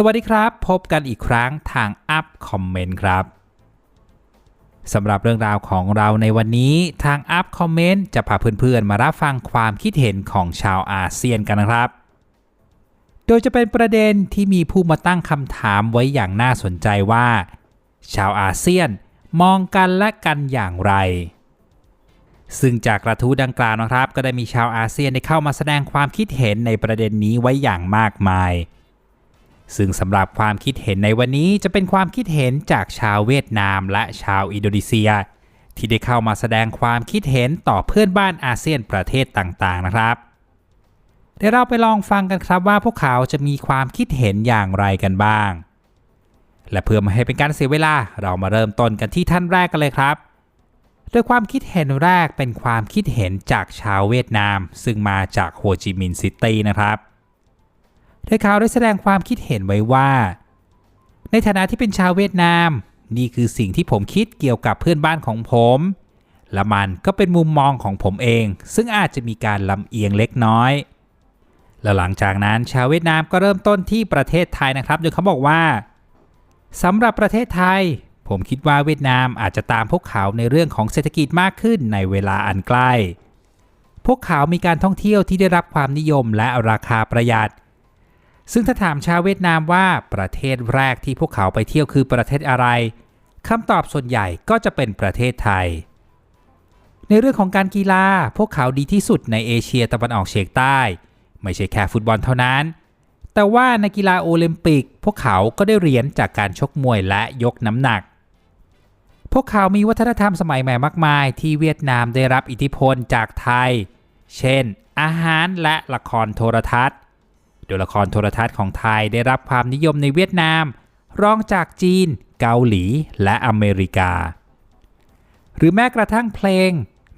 สวัสดีครับ พบกันอีกครั้งทางอัพคอมเมนต์ครับสำหรับเรื่องราวของเราในวันนี้ทางอัพคอมเมนต์จะพาเพื่อนๆ มารับฟังความคิดเห็นของชาวอาเซียนกันนะครับ โดยจะเป็นประเด็นที่มีผู้มาตั้งคำถามไว้อย่างน่าสนใจว่า ชาวอาเซียนมองกันและกันอย่างไร ซึ่งจากกระทู้ดังกล่าวนะครับ ก็ได้มีชาวอาเซียนได้เข้ามาแสดงความคิดเห็นในประเด็นนี้ไว้อย่างมากมาย ซึ่งสำหรับความคิดเห็นในวันนี้จะเป็นความคิดเห็นจากชาวเวียดนามและชาวอินโดนีเซีย ที่ได้เข้ามาแสดงความคิดเห็นต่อเพื่อนบ้านอาเซียนประเทศต่างๆนะครับ เดี๋ยวเราไปลองฟังกันครับว่าพวกเขาจะมีความคิดเห็นอย่างไรกันบ้าง และเพื่อไม่ให้เป็นการเสียเวลาเรามาเริ่มต้นกันที่ท่านแรกกันเลยครับโดยความคิดเห็นแรกเป็นความคิดเห็นจากชาวเวียดนาม ซึ่งมาจากโฮจิมินห์ซิตี้นะครับ โดยเขาได้แสดงความคิดเห็นไว้ว่า ในฐานะที่เป็นชาวเวียดนาม นี่คือสิ่งที่ผมคิดเกี่ยวกับเพื่อนบ้านของผม และมันก็เป็นมุมมองของผมเอง ซึ่งอาจจะมีการลำเอียงเล็กน้อยแล้วหลังจากนั้นชาวเวียดนามก็เริ่มต้นที่ประเทศไทยนะครับโดยเขาบอกว่าสำหรับประเทศไทย ผมคิดว่าเวียดนามอาจจะตามพวกเขาในเรื่องของเศรษฐกิจมากขึ้นในเวลาอันใกล้ พวกเขามีการท่องเที่ยวที่ได้รับความนิยมและราคาประหยัด ซึ่งถ้าถามชาวเวียดนามว่าประเทศแรกที่พวกเขาไปเที่ยวคือประเทศอะไรคำตอบส่วนใหญ่ก็จะเป็นประเทศไทย ในเรื่องของการกีฬาพวกเขาดีที่สุดในเอเชียตะวันออกเฉียงใต้ ไม่ใช่แค่ฟุตบอลเท่านั้น แต่ว่าในกีฬาโอลิมปิก พวกเขาก็ได้เหรียญจากการชกมวยและยกน้ำหนัก พวกเขามีวัฒนธรรมสมัยใหม่มากมาย ที่เวียดนามได้รับอิทธิพลจากไทย เช่น อาหารและละครโทรทัศน์ โดยละครโทรทัศน์ของไทยได้รับความนิยมในเวียดนาม รองจากจีน เกาหลี และอเมริกา หรือแม้กระทั่งเพลง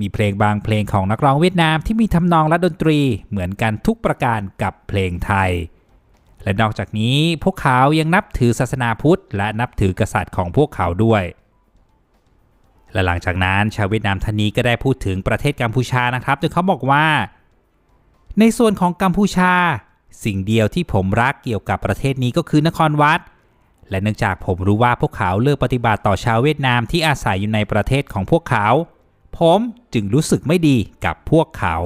มีเพลงบางเพลงของนักร้องเวียดนามที่มีทำนองและดนตรีเหมือนกันทุกประการกับเพลงไทย และนอกจากนี้พวกเขายังนับถือศาสนาพุทธ และนับถือกษัตริย์ของพวกเขาด้วยและหลังจากนั้นชาวเวียดนามท่านนี้ก็ได้พูดถึงประเทศกัมพูชานะครับโดยเขาบอกว่า ในส่วนของกัมพูชา สิ่งเดียวที่ผมรักเกี่ยวกับประเทศนี้ก็คือนครวัด และเนื่องจากผมรู้ว่าพวกเขาเลือกปฏิบัติต่อชาวเวียดนามที่อาศัยอยู่ในประเทศของพวกเขา ผมจึงรู้สึกไม่ดีกับพวกเขา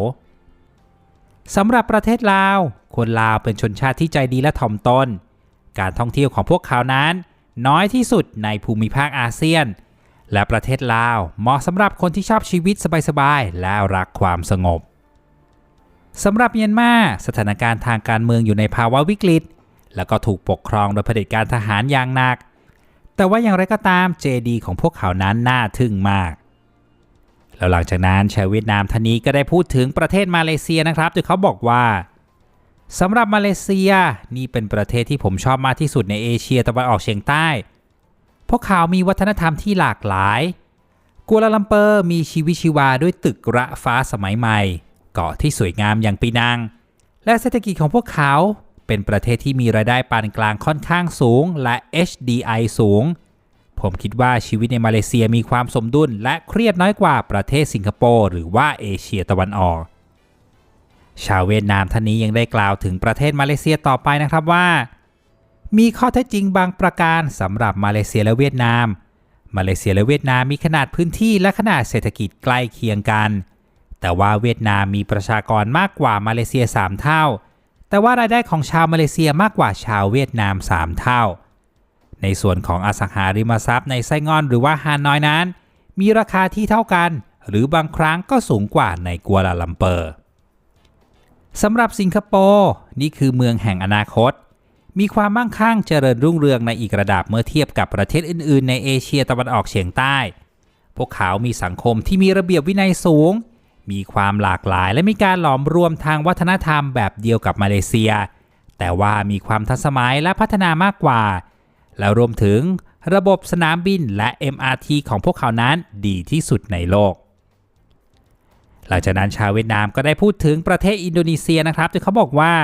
สำหรับประเทศลาว คนลาวเป็นชนชาติที่ใจดีและถ่อมตน การท่องเที่ยวของพวกเขานั้น น้อยที่สุดในภูมิภาคอาเซียน และประเทศลาวเหมาะสำหรับคนที่ชอบชีวิตสบายๆ และรักความสงบ สำหรับเมียนมาสถานการณ์ทางการเมืองอยู่ในภาวะวิกฤต แล้วก็ถูกปกครองโดยเผด็จการทหารอย่างหนัก แต่ว่าอย่างไรก็ตามเจดีของพวกเขานั้นน่าทึ่งมากแล้วหลังจากนั้นชาวเวียดนามท่านนี้ก็ได้พูดถึงประเทศมาเลเซียนะครับโดยเขาบอกว่าสำหรับมาเลเซียนี่เป็นประเทศที่ผมชอบมากที่สุดในเอเชียตะวันออกเฉียงใต้ พวกเขามีวัฒนธรรมที่หลากหลาย กัวลาลัมเปอร์มีชีวิตชีวาด้วยตึกระฟ้าสมัยใหม่ เกาะที่สวยงามอย่างปีนัง และเศรษฐกิจของพวกเขาเป็นประเทศที่มีรายได้ปานกลางค่อนข้างสูงและ HDI สูง ผมคิดว่าชีวิตในมาเลเซียมีความสมดุลและเครียดน้อยกว่าประเทศสิงคโปร์หรือว่าเอเชียตะวันออก ชาวเวียดนามท่านนี้ยังได้กล่าวถึงประเทศมาเลเซียต่อไปนะครับว่า มีข้อเท็จจริงบางประการสำหรับมาเลเซียและเวียดนาม มาเลเซียและเวียดนามมีขนาดพื้นที่และขนาดเศรษฐกิจใกล้เคียงกัน แต่ว่าเวียดนามมีประชากรมากกว่ามาเลเซีย 3 เท่า แต่ว่ารายได้ของชาวมาเลเซียมากกว่าชาวเวียดนาม 3 เท่า ในส่วนของอสังหาริมทรัพย์ในไส้งอนหรือว่าฮานอยนั้น มีราคาที่เท่ากัน หรือบางครั้งก็สูงกว่าในกัวลาลัมเปอร์สำหรับสิงคโปร์นี่คือเมืองแห่งอนาคต มีความมั่งคั่งเจริญรุ่งเรืองในอีกระดับเมื่อเทียบกับประเทศอื่น ๆ ในเอเชียตะวันออกเฉียงใต้ พวกเขามีสังคมที่มีระเบียบวินัยสูง มีความหลากหลาย และมีการหลอมรวมทางวัฒนธรรมแบบเดียวกับมาเลเซีย แต่ว่ามีความทันสมัยและพัฒนามากกว่า และรวมถึงระบบสนามบินและ MRT ของพวกเขานั้นดีที่สุดในโลก หลังจากนั้นชาวเวียดนามก็ได้พูดถึงประเทศอินโดนีเซียนะครับโดยเขาบอกว่า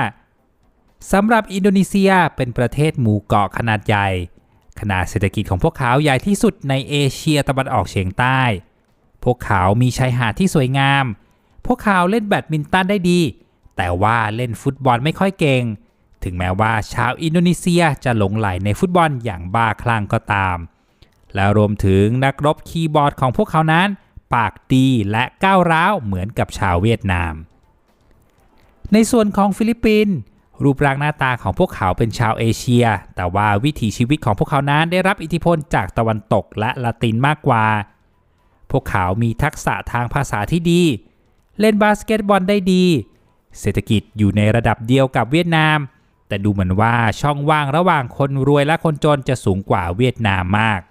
สำหรับอินโดนีเซียเป็นประเทศหมู่เกาะขนาดใหญ่ ขนาดเศรษฐกิจของพวกเขาใหญ่ที่สุดในเอเชียตะวันออกเฉียงใต้ พวกเขามีชายหาดที่สวยงาม พวกเขาเล่นแบดมินตันได้ดี แต่ว่าเล่นฟุตบอลไม่ค่อยเก่ง ถึงแม้ว่าชาวอินโดนีเซียจะหลงไหลในฟุตบอลอย่างบ้าคลั่งก็ตาม และรวมถึงนักรบคีย์บอร์ดของพวกเขานั้น ปากดีและก้าวร้าวเหมือนกับชาวเวียดนาม ในส่วนของฟิลิปปินส์รูปร่างหน้าตาของพวกเขาเป็นชาวเอเชีย แต่ว่าวิถีชีวิตของพวกเขานั้นได้รับอิทธิพลจากตะวันตกและละตินมากกว่า พวกเขามีทักษะทางภาษาที่ดี เล่นบาสเกตบอลได้ดี เศรษฐกิจอยู่ในระดับเดียวกับเวียดนาม แต่ดูเหมือนว่าช่องว่างระหว่างคนรวยและคนจนจะสูงกว่าเวียดนามมาก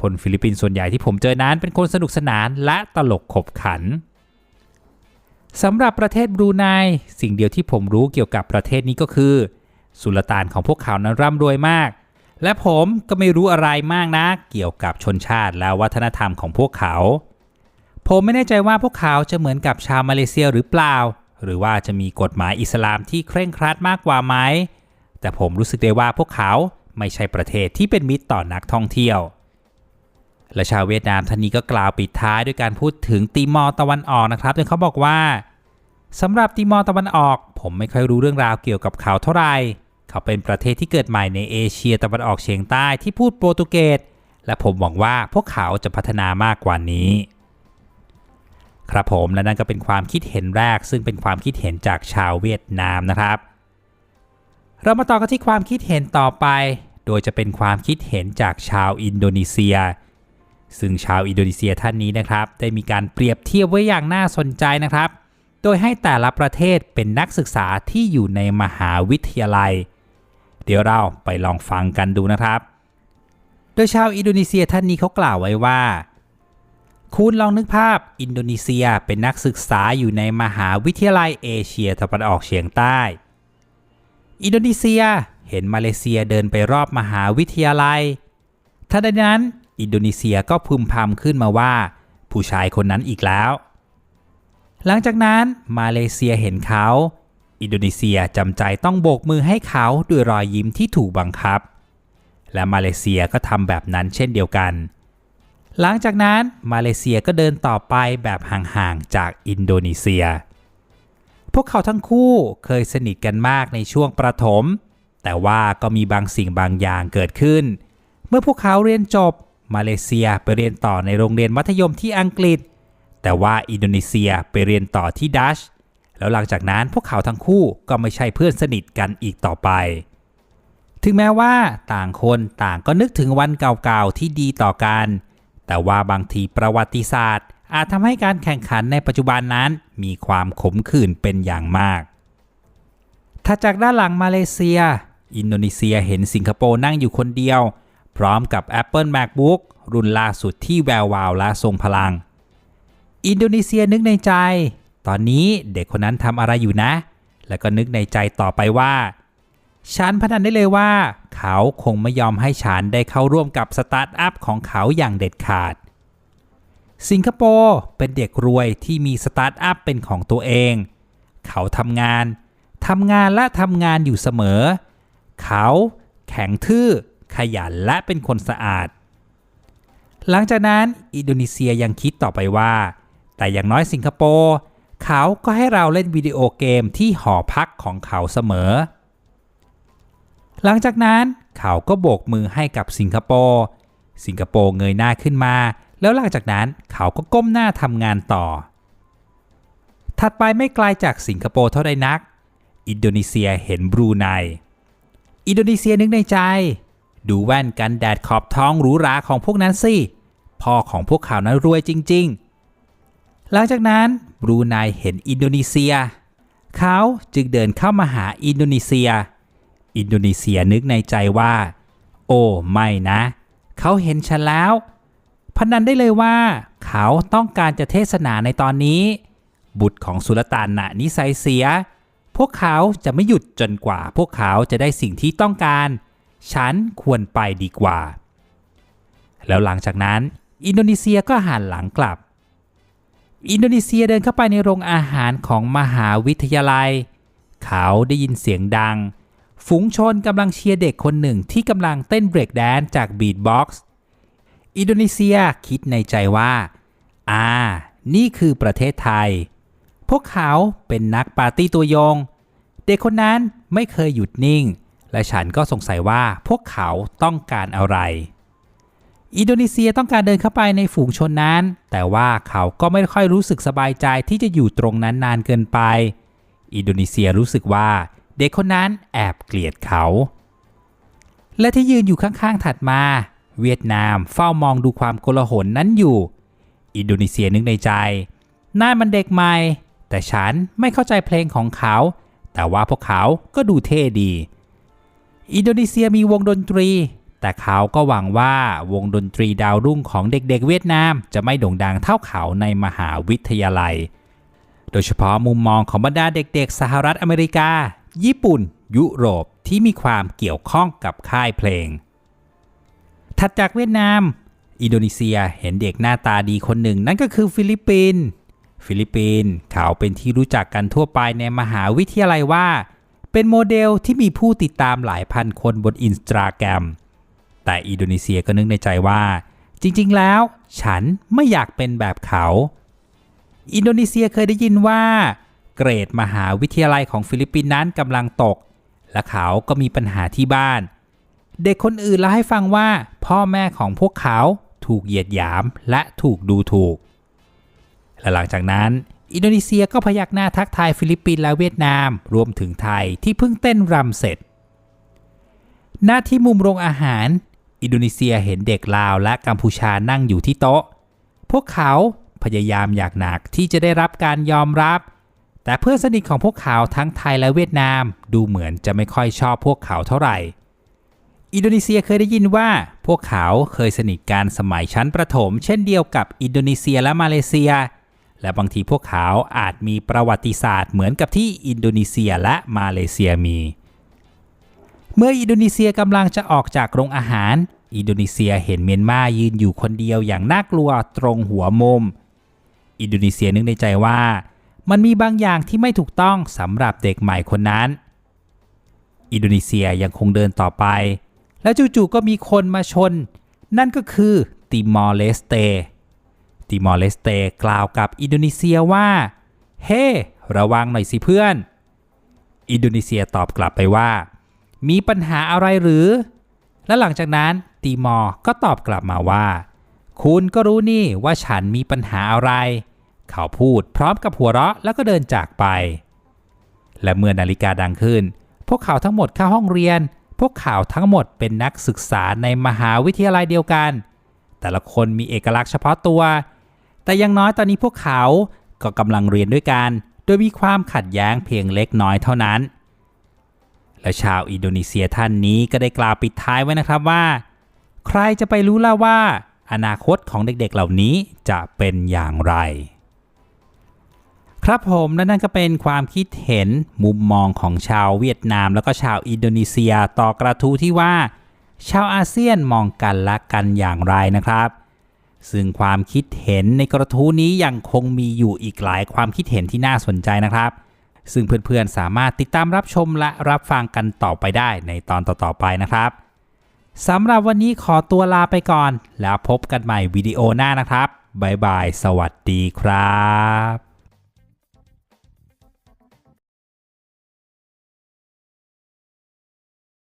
คนฟิลิปปินส์ส่วนใหญ่ที่ผมเจอนั้นเป็นคนสนุกสนานและตลกขบขันสำหรับประเทศบรูไนสิ่งเดียวที่ผมรู้เกี่ยวกับประเทศนี้ก็คือ สุลต่านของพวกเขานั้นร่ำรวยมาก และผมก็ไม่รู้อะไรมากนะเกี่ยวกับชนชาติและวัฒนธรรมของพวกเขา ผมไม่แน่ใจว่าพวกเขาจะเหมือนกับชาวมาเลเซียหรือเปล่า หรือว่าจะมีกฎหมายอิสลามที่เคร่งครัดมากกว่าไหม แต่ผมรู้สึกได้ว่าพวกเขาไม่ใช่ประเทศที่เป็นมิตรต่อนักท่องเที่ยว และชาวเวียดนามท่านนี้ก็กล่าวปิดท้ายด้วยการพูดถึงติมอร์ตะวันออกนะครับโดยเขาบอกว่าสำหรับติมอร์ตะวันออก ผมไม่ค่อยรู้เรื่องราวเกี่ยวกับเขาเท่าไหร่ เขาเป็นประเทศที่เกิดใหม่ในเอเชียตะวันออกเฉียงใต้ที่พูดโปรตุเกสและผมหวังว่าพวกเขาจะพัฒนามากกว่านี้ ครับผมและนั่นก็เป็นความคิดเห็นแรก ซึ่งเป็นความคิดเห็นจากชาวเวียดนามนะครับ เรามาต่อกันที่ความคิดเห็นต่อไป โดยจะเป็นความคิดเห็นจากชาวอินโดนีเซีย ซึ่งชาวอินโดนีเซียท่านนี้นะครับ ได้มีการเปรียบเทียบไว้อย่างน่าสนใจนะครับ โดยให้แต่ละประเทศเป็นนักศึกษาที่อยู่ในมหาวิทยาลัย เดี๋ยวเราไปลองฟังกันดูนะครับ โดยชาวอินโดนีเซียท่านนี้เขากล่าวไว้ว่า คุณลองนึกภาพอินโดนีเซียเป็นนักศึกษาอยู่ในมหาวิทยาลัยเอเชียตะวันออกเฉียงใต้ อินโดนีเซียเห็นมาเลเซียเดินไปรอบมหาวิทยาลัยทันใดนั้น อินโดนีเซียก็พึมพำขึ้นมาว่า ผู้ชายคนนั้นอีกแล้ว หลังจากนั้นมาเลเซียเห็นเขา อินโดนีเซียจำใจต้องโบกมือให้เขาด้วยรอยยิ้มที่ถูกบังคับ และมาเลเซียก็ทำแบบนั้นเช่นเดียวกัน หลังจากนั้นมาเลเซียก็เดินต่อไปแบบห่างๆจากอินโดนีเซีย พวกเขาทั้งคู่เคยสนิทกันมากในช่วงประถม แต่ว่าก็มีบางสิ่งบางอย่างเกิดขึ้น เมื่อพวกเขาเรียนจบมาเลเซียไปเรียนต่อในโรงเรียนมัธยมที่อังกฤษ แต่ว่าอินโดนีเซียไปเรียนต่อที่ดัช แล้วหลังจากนั้นพวกเขาทั้งคู่ก็ไม่ใช่เพื่อนสนิทกันอีกต่อไป ถึงแม้ว่าต่างคนต่างก็นึกถึงวันเก่าๆที่ดีต่อกัน แต่ว่าบางทีประวัติศาสตร์ อาจทำให้การแข่งขันในปัจจุบันนั้น มีความขมขื่นเป็นอย่างมากถ้าจากด้านหลังมาเลเซีย อินโดนีเซียเห็นสิงคโปร์นั่งอยู่คนเดียว พร้อมกับ Apple MacBook รุ่นล่าสุดที่แวววาวและทรงพลัง อินโดนีเซียนึกในใจ ตอนนี้เด็กคนนั้นทำอะไรอยู่นะ แล้วก็นึกในใจต่อไปว่า ฉันพนันได้เลยว่า เขาคงไม่ยอมให้ฉันได้เข้าร่วมกับสตาร์ทอัพของเขาอย่างเด็ดขาด สิงคโปร์เป็นเด็กรวยที่มีสตาร์ทอัพเป็นของตัวเอง เขาทำงานทำงานและทำงานอยู่เสมอ เขาแข็งทื่อ ขยันและเป็นคนสะอาด หลังจากนั้น อินโดนีเซียยังคิดต่อไปว่า แต่อย่างน้อยสิงคโปร์ เขาก็ให้เราเล่นวิดีโอเกมที่หอพักของเขาเสมอ หลังจากนั้นเขาก็โบกมือให้กับสิงคโปร์สิงคโปร์เงยหน้าขึ้นมา แล้วหลังจากนั้นเขาก็ก้มหน้าทำงานต่อ ถัดไปไม่ไกลจากสิงคโปร์เท่าใดนัก อินโดนีเซียเห็นบรูไน อินโดนีเซียนึกในใจ ดูแว่นกันแดดขอบท้องหรูหราของพวกนั้นสิพ่อของพวกเขานั้นรวยจริง ๆ หลังจากนั้นบรูไนเห็นอินโดนีเซีย เขาจึงเดินเข้ามาหาอินโดนีเซีย อินโดนีเซียนึกในใจว่า โอ้ไม่นะ เขาเห็นฉันแล้วพนันได้เลยว่า เขาต้องการจะเทศนาในตอนนี้ บุตรของสุลต่านนะนิสัยเสีย พวกเขาจะไม่หยุดจนกว่า พวกเขาจะได้สิ่งที่ต้องการ ฉันควรไปดีกว่า แล้วหลังจากนั้น อินโดนีเซียก็หันหลังกลับ อินโดนีเซียเดินเข้าไปในโรงอาหารของมหาวิทยาลัย เขาได้ยินเสียงดัง ฝูงชนกำลังเชียร์เด็กคนหนึ่งที่กำลังเต้นเบรกแดนจากบีทบ็อกซ์อินโดนีเซียคิดในใจว่า อ่า นี่คือประเทศไทย พวกเขาเป็นนักปาร์ตี้ตัวยง เด็กคนนั้นไม่เคยหยุดนิ่ง และฉันก็สงสัยว่าพวกเขาต้องการอะไร อินโดนีเซียต้องการเดินเข้าไปในฝูงชนนั้น แต่ว่าเขาก็ไม่ค่อยรู้สึกสบายใจที่จะอยู่ตรงนั้นนานเกินไป อินโดนีเซียรู้สึกว่าเด็กคนนั้นแอบเกลียดเขา และที่ยืนอยู่ข้างๆถัดมา เวียดนามเฝ้ามองดูความโกลาหลนั้นอยู่ อินโดนีเซียนึกในใจน่ามันเด็กใหม่ แต่ฉันไม่เข้าใจเพลงของเขา แต่ว่าพวกเขาก็ดูเท่ดี อินโดนีเซียมีวงดนตรี แต่เขาก็หวังว่าวงดนตรีดาวรุ่งของเด็กๆเวียดนาม จะไม่โด่งดังเท่าเขาในมหาวิทยาลัย โดยเฉพาะมุมมองของบรรดาเด็กๆ สหรัฐอเมริกา ญี่ปุ่น ยุโรปที่มีความเกี่ยวข้องกับค่ายเพลง ถัดจากเวียดนาม อินโดนีเซียเห็นเด็กหน้าตาดีคนหนึ่งนั่นก็คือฟิลิปปินส์ฟิลิปปินส์เขาเป็นที่รู้จักกันทั่วไปในมหาวิทยาลัยว่า เป็นโมเดลที่มีผู้ติดตามหลายพันคนบนอินสตาแกรม แต่อินโดนีเซียก็นึกในใจว่า จริง ๆ แล้ว ฉันไม่อยากเป็นแบบเขา อินโดนีเซียเคยได้ยินว่า เกรดมหาวิทยาลัยของฟิลิปปินส์นั้นกำลังตก และเขาก็มีปัญหาที่บ้าน เด็กคนอื่นเล่าให้ฟังว่า พ่อแม่ของพวกเขาถูกเหยียดหยามและถูกดูถูก และหลังจากนั้นอินโดนีเซียก็พยักหน้าทักทายฟิลิปปินส์และเวียดนาม รวมถึงไทยที่เพิ่งเต้นรำเสร็จ หน้าที่มุมโรงอาหาร อินโดนีเซียเห็นเด็กลาวและกัมพูชานั่งอยู่ที่โต๊ะ พวกเขาพยายามอยางหนักที่จะได้รับการยอมรับ แต่เพื่อนสนิทของพวกเขาทั้งไทยและเวียดนามดูเหมือนจะไม่ค่อยชอบพวกเขาเท่าไหร่ อินโดนีเซียเคยได้ยินว่า พวกเขาเคยสนิทกันสมัยชั้นประถม เช่นเดียวกับอินโดนีเซียและมาเลเซีย และบางทีพวกเขาอาจมีประวัติศาสตร์เหมือนกับที่อินโดนีเซียและมาเลเซียมีเมื่ออินโดนีเซียกำลังจะออกจากโรงอาหาร อินโดนีเซียเห็นเมียนมายืนอยู่คนเดียวอย่างน่ากลัวตรงหัวมุม อินโดนีเซียนึกในใจว่า มันมีบางอย่างที่ไม่ถูกต้องสำหรับเด็กใหม่คนนั้น อินโดนีเซียยังคงเดินต่อไป แล้วจู่ๆก็มีคนมาชน นั่นก็คือติมอร์เลสเตติมอร์เลสเตกล่าวกับอินโดนีเซียว่า เฮ้ระวังหน่อยสิเพื่อน อินโดนีเซียตอบกลับไปว่า มีปัญหาอะไรหรือ และหลังจากนั้น ติมอร์ก็ตอบกลับมาว่า คุณก็รู้นี่ว่าฉันมีปัญหาอะไร เขาพูดพร้อมกับหัวเราะแล้วก็เดินจากไป และเมื่อนาฬิกาดังขึ้น พวกเขาทั้งหมดเข้าห้องเรียน พวกเขาทั้งหมดเป็นนักศึกษาในมหาวิทยาลัยเดียวกัน แต่ละคนมีเอกลักษณ์เฉพาะตัว แต่อยังน้อยตอนนี้พวกเขาก็กำลังเรียนด้วยกัน โดยมีความขัดแย้งเพียงเล็กน้อยเท่านั้นและชาวอินโดนีเซียท่านนี้ก็ได้กล่าวปิดท้ายไว้นะครับว่า ใครจะไปรู้ล่ะว่า อนาคตของเด็กๆเหล่านี้จะเป็นอย่างไร ครับผมและนั่นก็เป็นความคิดเห็นมุมมองของชาวเวียดนาม แล้วก็ชาวอินโดนีเซียต่อกระทู้ที่ว่า ชาวอาเซียนมองกันและกันอย่างไรนะครับซึ่งความคิดเห็นในกระทู้นี้ยังคงมีอยู่อีกหลายความคิดเห็นที่น่าสนใจนะครับ ซึ่งเพื่อนๆสามารถติดตามรับชมและรับฟังกันต่อไปได้ในตอนต่อๆไปนะครับ สำหรับวันนี้ขอตัวลาไปก่อน แล้วพบกันใหม่วิดีโอหน้านะครับ บ๊ายบาย สวัสดีครับ